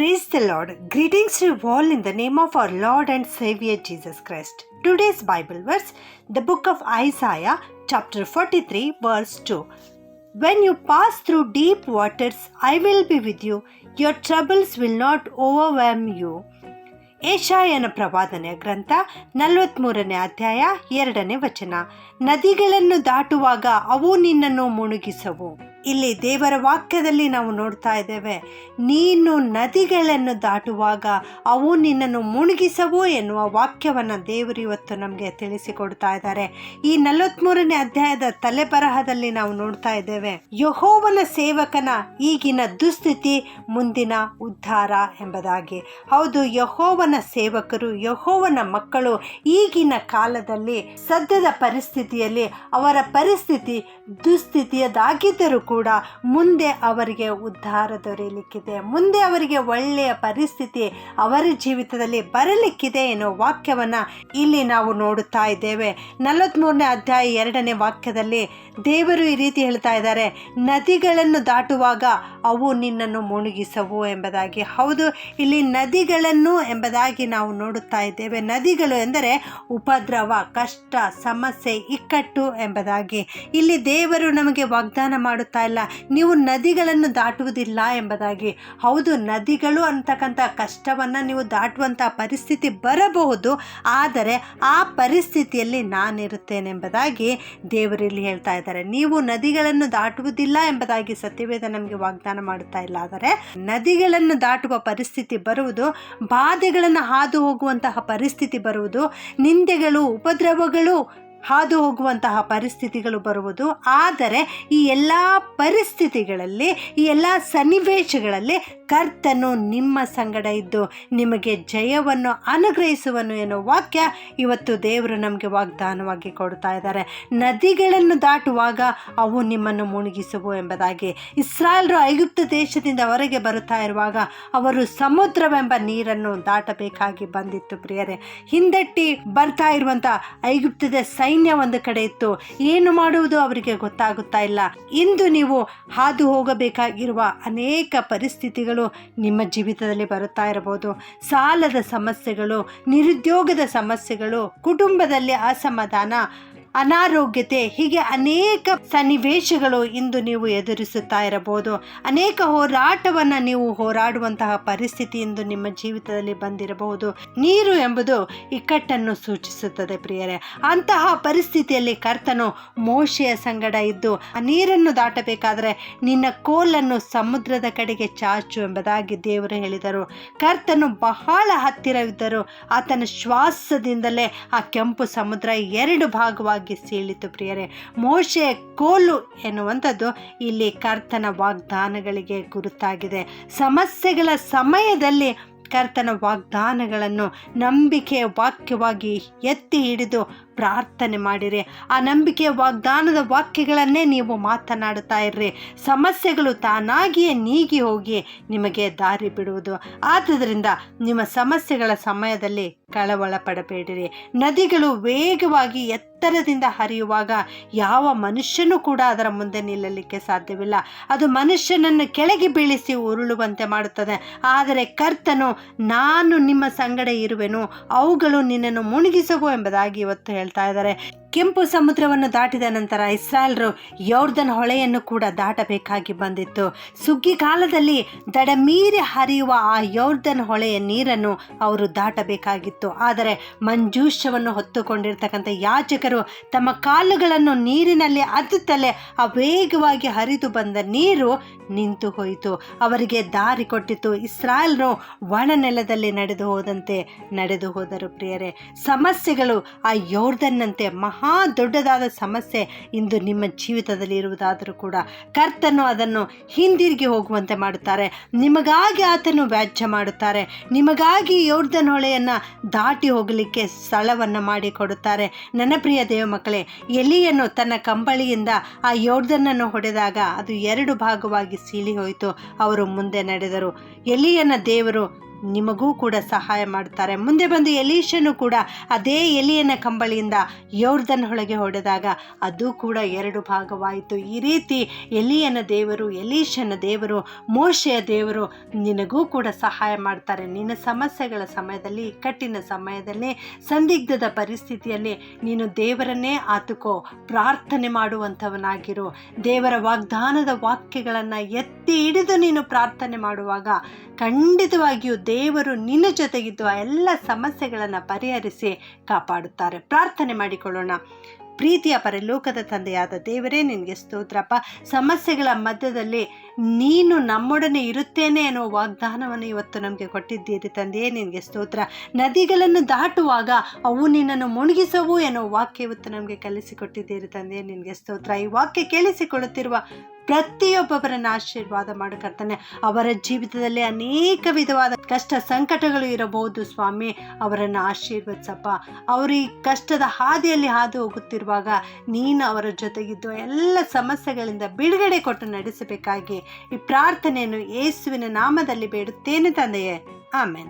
Praise the Lord. Greetings to you all in the name of our Lord and Savior Jesus Christ. Today's Bible verse, the book of Isaiah, chapter 43, verse 2. When you pass through deep waters, I will be with you. Your troubles will not overwhelm you. ಏಷಾಯನ ಪ್ರವಾದನೆಯ ಗ್ರಂಥ ನಲವತ್ಮೂರನೇ ಅಧ್ಯಾಯ ಎರಡನೇ ವಚನ ನದಿಗಳನ್ನು ದಾಟುವಾಗ ಅವು ನಿನ್ನನ್ನು ಮುಳುಗಿಸವು ಇಲ್ಲಿ ದೇವರ ವಾಕ್ಯದಲ್ಲಿ ನಾವು ನೋಡ್ತಾ ಇದ್ದೇವೆ, ನೀನು ನದಿಗಳನ್ನು ದಾಟುವಾಗ ಅವು ನಿನ್ನನ್ನು ಮುಳುಗಿಸವು ಎನ್ನುವ ವಾಕ್ಯವನ್ನು ದೇವರು ಇವತ್ತು ನಮಗೆ ತಿಳಿಸಿಕೊಡ್ತಾ ಇದ್ದಾರೆ. ಈ ನಲವತ್ಮೂರನೇ ಅಧ್ಯಾಯದ ತಲೆಬರಹದಲ್ಲಿ ನಾವು ನೋಡ್ತಾ ಇದ್ದೇವೆ, ಯಹೋವನ ಸೇವಕನ ಈಗಿನ ದುಸ್ಥಿತಿ ಮುಂದಿನ ಉದ್ಧಾರ ಎಂಬುದಾಗಿ. ಹೌದು, ಯಹೋವನ ಸೇವಕರು, ಯಹೋವನ ಮಕ್ಕಳು ಈಗಿನ ಕಾಲದಲ್ಲಿ, ಸದ್ಯದ ಪರಿಸ್ಥಿತಿಯಲ್ಲಿ ಅವರ ಪರಿಸ್ಥಿತಿ ದುಸ್ಥಿತಿಯದಾಗಿದ್ದರೂ ಕೂಡ ಮುಂದೆ ಅವರಿಗೆ ಉದ್ಧಾರ ದೊರೆಯಲಿಕ್ಕಿದೆ. ಮುಂದೆ ಅವರಿಗೆ ಒಳ್ಳೆಯ ಪರಿಸ್ಥಿತಿ ಅವರ ಜೀವಿತದಲ್ಲಿ ಬರಲಿಕ್ಕಿದೆ ಎನ್ನುವ ವಾಕ್ಯವನ್ನು ಇಲ್ಲಿ ನಾವು ನೋಡುತ್ತಾ ಇದ್ದೇವೆ. ನಲವತ್ತ್ಮೂರನೇ ಅಧ್ಯಾಯ ಎರಡನೇ ವಾಕ್ಯದಲ್ಲಿ ದೇವರು ಈ ರೀತಿ ಹೇಳ್ತಾ ಇದ್ದಾರೆ, ನದಿಗಳನ್ನು ದಾಟುವಾಗ ಅವು ನಿನ್ನನ್ನು ಮುಳುಗಿಸವು ಎಂಬುದಾಗಿ. ಹೌದು, ಇಲ್ಲಿ ನದಿಗಳನ್ನು ಎಂಬುದಾಗಿ ನಾವು ನೋಡುತ್ತಾ ಇದ್ದೇವೆ. ನದಿಗಳು ಎಂದರೆ ಉಪದ್ರವ, ಕಷ್ಟ, ಸಮಸ್ಯೆ, ಇಕ್ಕಟ್ಟು ಎಂಬುದಾಗಿ. ಇಲ್ಲಿ ದೇವರು ನಮಗೆ ವಾಗ್ದಾನ ಮಾಡುತ್ತಾ ಇಲ್ಲ. ನೀವು ನದಿಗಳನ್ನು ದಾಟುವುದಿಲ್ಲ ಎಂಬುದಾಗಿ. ಹೌದು, ನದಿಗಳು ಅಂತಕ್ಕಂಥ ಕಷ್ಟವನ್ನು ನೀವು ದಾಟುವಂಥ ಪರಿಸ್ಥಿತಿ ಬರಬಹುದು. ಆದರೆ ಆ ಪರಿಸ್ಥಿತಿಯಲ್ಲಿ ನಾನಿರುತ್ತೇನೆಂಬುದಾಗಿ ದೇವರಲ್ಲಿ ಹೇಳ್ತಾ ಇದ್ದಾರೆ. ನೀವು ನದಿಗಳನ್ನು ದಾಟುವುದಿಲ್ಲ ಎಂಬುದಾಗಿ ಸತ್ಯವೇದ ನಮಗೆ ವಾಗ್ದಾನ ಮಾಡುತ್ತಾ ಇಲ್ಲ. ಆದರೆ ನದಿಗಳನ್ನು ದಾಟುವ ಪರಿಸ್ಥಿತಿ ಬರುವುದು, ಬಾಧೆಗಳನ್ನು ಹಾದು ಹೋಗುವಂತಹ ಪರಿಸ್ಥಿತಿ ಬರುವುದು, ನಿಂದೆಗಳು, ಉಪದ್ರವಗಳು ಹಾದು ಹೋಗುವಂತಹ ಪರಿಸ್ಥಿತಿಗಳು ಬರುವುದು. ಆದರೆ ಈ ಎಲ್ಲ ಪರಿಸ್ಥಿತಿಗಳಲ್ಲಿ, ಈ ಎಲ್ಲ ಸನ್ನಿವೇಶಗಳಲ್ಲಿ ಕರ್ತನು ನಿಮ್ಮ ಸಂಗಡ ಇದ್ದು ನಿಮಗೆ ಜಯವನ್ನು ಅನುಗ್ರಹಿಸುವನು ಎನ್ನುವ ವಾಕ್ಯ ಇವತ್ತು ದೇವರು ನಮಗೆ ವಾಗ್ದಾನವಾಗಿ ಕೊಡ್ತಾ ಇದ್ದಾರೆ. ನದಿಗಳನ್ನು ದಾಟುವಾಗ ಅವು ನಿಮ್ಮನ್ನು ಮುಳುಗಿಸುವು ಎಂಬುದಾಗಿ. ಇಸ್ರಾಯೇಲ್ರು ಐಗುಪ್ತ ದೇಶದಿಂದ ಹೊರಗೆ ಬರುತ್ತಾ ಇರುವಾಗ ಅವರು ಸಮುದ್ರವೆಂಬ ನೀರನ್ನು ದಾಟಬೇಕಾಗಿ ಬಂದಿತ್ತು ಪ್ರಿಯರೇ. ಹಿಂದಟ್ಟಿ ಬರ್ತಾ ಇರುವಂಥ ಐಗುಪ್ತದ ಸೈನ್ಯ ಒಂದು ಕಡೆ ಇತ್ತು. ಏನು ಮಾಡುವುದು ಅವರಿಗೆ ಗೊತ್ತಾಗುತ್ತಾ ಇಲ್ಲ. ಇಂದು ನೀವು ಹಾದು ಹೋಗಬೇಕಾಗಿರುವ ಅನೇಕ ಪರಿಸ್ಥಿತಿಗಳು ನಿಮ್ಮ ಜೀವಿತದಲ್ಲಿ ಬರುತ್ತಾ ಇರಬಹುದು. ಸಾಲದ ಸಮಸ್ಯೆಗಳು, ನಿರುದ್ಯೋಗದ ಸಮಸ್ಯೆಗಳು, ಕುಟುಂಬದಲ್ಲಿ ಅಸಮಾಧಾನ ಅನಾರೋಗ್ಯತೆ, ಹೀಗೆ ಅನೇಕ ಸನ್ನಿವೇಶಗಳು ಇಂದು ನೀವು ಎದುರಿಸುತ್ತಾ ಇರಬಹುದು. ಅನೇಕ ಹೋರಾಟವನ್ನು ನೀವು ಹೋರಾಡುವಂತಹ ಪರಿಸ್ಥಿತಿ ಇಂದು ನಿಮ್ಮ ಜೀವಿತದಲ್ಲಿ ಬಂದಿರಬಹುದು. ನೀರು ಎಂಬುದು ಇಕ್ಕಟ್ಟನ್ನು ಸೂಚಿಸುತ್ತದೆ ಪ್ರಿಯರೇ. ಅಂತಹ ಪರಿಸ್ಥಿತಿಯಲ್ಲಿ ಕರ್ತನು ಮೋಶೆಯ ಸಂಗಡ ಇದ್ದು, ಆ ನೀರನ್ನು ದಾಟಬೇಕಾದರೆ ನಿನ್ನ ಕೋಲನ್ನು ಸಮುದ್ರದ ಕಡೆಗೆ ಚಾಚು ಎಂಬುದಾಗಿ ದೇವರು ಹೇಳಿದರು. ಕರ್ತನು ಬಹಳ ಹತ್ತಿರವಿದ್ದರು. ಆತನ ಶ್ವಾಸದಿಂದಲೇ ಆ ಕೆಂಪು ಸಮುದ್ರ ಎರಡು ಭಾಗವಾಗಿ ಸೀಳಿತು ಪ್ರಿಯರೇ. ಮೋಶೆ ಕೋಲು ಎನ್ನುವಂಥದ್ದು ಇಲ್ಲಿ ಕರ್ತನ ವಾಗ್ದಾನಗಳಿಗೆ ಗುರುತಾಗಿದೆ. ಸಮಸ್ಯೆಗಳ ಸಮಯದಲ್ಲಿ ಕರ್ತನ ವಾಗ್ದಾನಗಳನ್ನು ನಂಬಿಕೆಯ ವಾಕ್ಯವಾಗಿ ಎತ್ತಿ ಹಿಡಿದು ಪ್ರಾರ್ಥನೆ ಮಾಡಿರಿ. ಆ ನಂಬಿಕೆಯ ವಾಗ್ದಾನದ ವಾಕ್ಯಗಳನ್ನೇ ನೀವು ಮಾತನಾಡುತ್ತಾ ಇರ್ರಿ. ಸಮಸ್ಯೆಗಳು ತಾನಾಗಿಯೇ ನೀಗಿ ಹೋಗಿ ನಿಮಗೆ ದಾರಿ ಬಿಡುವುದು. ಆದ್ದರಿಂದ ನಿಮ್ಮ ಸಮಸ್ಯೆಗಳ ಸಮಯದಲ್ಲಿ ಕಳವಳ ಪಡಬೇಡಿರಿ ನದಿಗಳು ವೇಗವಾಗಿ ಎತ್ತರದಿಂದ ಹರಿಯುವಾಗ ಯಾವ ಮನುಷ್ಯನೂ ಕೂಡ ಅದರ ಮುಂದೆ ನಿಲ್ಲಲಿಕ್ಕೆ ಸಾಧ್ಯವಿಲ್ಲ. ಅದು ಮನುಷ್ಯನನ್ನು ಕೆಳಗೆ ಬೀಳಿಸಿ ಉರುಳುವಂತೆ ಮಾಡುತ್ತದೆ. ಆದರೆ ಕರ್ತನು, ನಾನು ನಿಮ್ಮ ಸಂಗಡ ಇರುವೆನು, ಅವುಗಳು ನಿನ್ನನ್ನು ಮುಳುಗಿಸವು ಎಂಬುದಾಗಿ ಇವತ್ತು ಹೇಳ್ತಾ ಇದ್ದಾರೆ ಕೆಂಪು ಸಮುದ್ರವನ್ನು ದಾಟಿದ ನಂತರ ಇಸ್ರಾಯೇಲ್ರು ಯೌರ್ಧನ್ ಹೊಳೆಯನ್ನು ಕೂಡ ದಾಟಬೇಕಾಗಿ ಬಂದಿತ್ತು. ಸುಗ್ಗಿ ಕಾಲದಲ್ಲಿ ದಡಮೀರಿ ಹರಿಯುವ ಆ ಯೌರ್ಧನ್ ಹೊಳೆಯ ನೀರನ್ನು ಅವರು ದಾಟಬೇಕಾಗಿತ್ತು. ಆದರೆ ಮಂಜೂಷವನ್ನು ಹೊತ್ತುಕೊಂಡಿರ್ತಕ್ಕಂಥ ಯಾಚಕರು ತಮ್ಮ ಕಾಲುಗಳನ್ನು ನೀರಿನಲ್ಲಿ ಅದ್ದುತ್ತಲೇ ಆ ವೇಗವಾಗಿ ಹರಿದು ಬಂದ ನೀರು ನಿಂತು ಹೋಯಿತು. ಅವರಿಗೆ ದಾರಿ ಕೊಟ್ಟಿತು. ಇಸ್ರಾಯೇಲ್ರು ಒಣ ನೆಲದಲ್ಲಿ ನಡೆದು ಹೋದಂತೆ ನಡೆದು ಹೋದರು ಪ್ರಿಯರೇ. ಸಮಸ್ಯೆಗಳು ಆ ಯೋರ್ಧನ್ನಂತೆ ಮಹಾ ದೊಡ್ಡದಾದ ಸಮಸ್ಯೆ ಇಂದು ನಿಮ್ಮ ಜೀವಿತದಲ್ಲಿ ಇರುವುದಾದರೂ ಕೂಡ. ಕರ್ತನು ಅದನ್ನು ಹಿಂದಿರುಗಿ ಹೋಗುವಂತೆ ಮಾಡುತ್ತಾರೆ. ನಿಮಗಾಗಿ ಆತನು ವ್ಯಾಜ್ಯ ಮಾಡುತ್ತಾರೆ. ನಿಮಗಾಗಿ ಯೋರ್ಧನ ಹೊಳೆಯನ್ನು ದಾಟಿ ಹೋಗಲಿಕ್ಕೆ ಸ್ಥಳವನ್ನು ಮಾಡಿಕೊಡುತ್ತಾರೆ. ನನ್ನ ಪ್ರಿಯ ದೇವ ಮಕ್ಕಳೇ, ಎಲಿಯನ್ನು ತನ್ನ ಕಂಬಳಿಯಿಂದ ಆ ಯೋರ್ಧನನ್ನು ಹೊಡೆದಾಗ ಅದು ಎರಡು ಭಾಗವಾಗಿ ಸೀಳಿ ಹೋಯಿತು ಅವರು ಮುಂದೆ ನಡೆದರು. ಎಲಿಯನ ದೇವರು ನಿಮಗೂ ಕೂಡ ಸಹಾಯ ಮಾಡ್ತಾರೆ. ಮುಂದೆ ಬಂದು ಎಲೀಶನು ಕೂಡ ಅದೇ ಎಲಿಯನ ಕಂಬಳಿಯಿಂದ ಯೋರ್ಧನ್ ಒಳಗೆ ಹೊಡೆದಾಗ ಅದು ಕೂಡ ಎರಡು ಭಾಗವಾಯಿತು. ಈ ರೀತಿ ಎಲಿಯನ ದೇವರು, ಎಲೀಶನ ದೇವರು, ಮೋಶೆಯ ದೇವರು ನಿನಗೂ ಕೂಡ ಸಹಾಯ ಮಾಡ್ತಾರೆ. ನಿನ್ನ ಸಮಸ್ಯೆಗಳ ಸಮಯದಲ್ಲಿ ಇಕ್ಕಟ್ಟಿನ ಸಮಯದಲ್ಲಿ, ಸಂದಿಗ್ಧದ ಪರಿಸ್ಥಿತಿಯಲ್ಲಿ ನೀನು ದೇವರನ್ನೇ ಆತುಕೋ, ಪ್ರಾರ್ಥನೆ ಮಾಡುವಂಥವನಾಗಿರು. ದೇವರ ವಾಗ್ದಾನದ ವಾಕ್ಯಗಳನ್ನು ಎತ್ತಿ ಹಿಡಿದು ನೀನು ಪ್ರಾರ್ಥನೆ ಮಾಡುವಾಗ ಖಂಡಿತವಾಗಿಯೂ ದೇವರು ನಿನ್ನ ಜೊತೆಗಿದ್ದು ಆ ಎಲ್ಲ ಸಮಸ್ಯೆಗಳನ್ನು ಪರಿಹರಿಸಿ ಕಾಪಾಡುತ್ತಾರೆ. ಪ್ರಾರ್ಥನೆ ಮಾಡಿಕೊಳ್ಳೋಣ. ಪ್ರೀತಿಯ ಪರಲೋಕದ ತಂದೆಯಾದ ದೇವರೇ, ನಿನಗೆ ಸ್ತೋತ್ರಪ್ಪ. ಸಮಸ್ಯೆಗಳ ಮಧ್ಯದಲ್ಲಿ ನೀನು ನಮ್ಮೊಡನೆ ಇರುತ್ತೇನೆ ಅನ್ನೋ ವಾಗ್ದಾನವನ್ನು ಇವತ್ತು ನಮಗೆ ಕೊಟ್ಟಿದ್ದೀರಿ ತಂದೆಯೇ, ನಿನಗೆ ಸ್ತೋತ್ರ. ನದಿಗಳನ್ನು ದಾಟುವಾಗ ಅವು ನಿನ್ನನ್ನು ಮುಳುಗಿಸವು ಎನ್ನುವ ವಾಕ್ಯ ಇವತ್ತು ನಮಗೆ ಕಲಿಸಿಕೊಟ್ಟಿದ್ದೀರಿ ತಂದೆಯೇ, ನಿನಗೆ ಸ್ತೋತ್ರ. ಈ ವಾಕ್ಯ ಕೇಳಿಸಿಕೊಳ್ಳುತ್ತಿರುವ ಪ್ರತಿಯೊಬ್ಬೊಬ್ಬರನ್ನು ಆಶೀರ್ವಾದ ಮಾಡಿಕೊಡ್ತಾನೆ ಅವರ ಜೀವಿತದಲ್ಲಿ ಅನೇಕ ವಿಧವಾದ ಕಷ್ಟ ಸಂಕಟಗಳು ಇರಬಹುದು ಸ್ವಾಮಿ. ಅವರನ್ನು ಆಶೀರ್ವದಿಸಪ್ಪ. ಅವರು ಈ ಕಷ್ಟದ ಹಾದಿಯಲ್ಲಿ ಹಾದು ಹೋಗುತ್ತಿರುವಾಗ ನೀನು ಅವರ ಜೊತೆಗಿದ್ದು ಎಲ್ಲ ಸಮಸ್ಯೆಗಳಿಂದ ಬಿಡುಗಡೆ ಕೊಟ್ಟು ನಡೆಸಬೇಕಾಗಿ ಈ ಪ್ರಾರ್ಥನೆಯನ್ನು ಯೇಸುವಿನ ನಾಮದಲ್ಲಿ ಬೇಡುತ್ತೇನೆ ತಂದೆಯೇ. ಆಮೇನ್.